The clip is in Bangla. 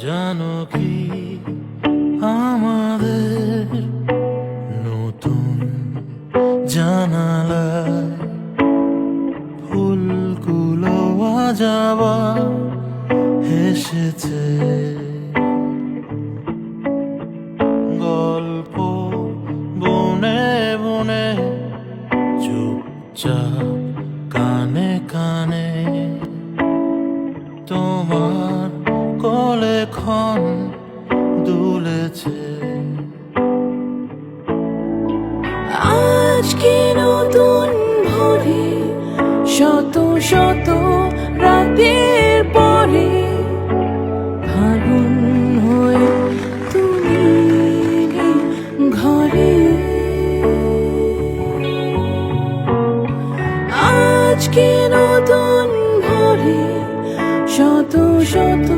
জানো কি আমাদের নতুন জানালায় ফুলগুলো আজাবা হেসেছে। গল্প বনে বনে, চুপচাপ কানে কানে তোমার কোলে খন দুলেছে। আজ কি নতুন ভরে শত শত রাতের পরে ফাগুন হয়ে তুমি ঘরে। আজ কি নতুন ভরে শত শত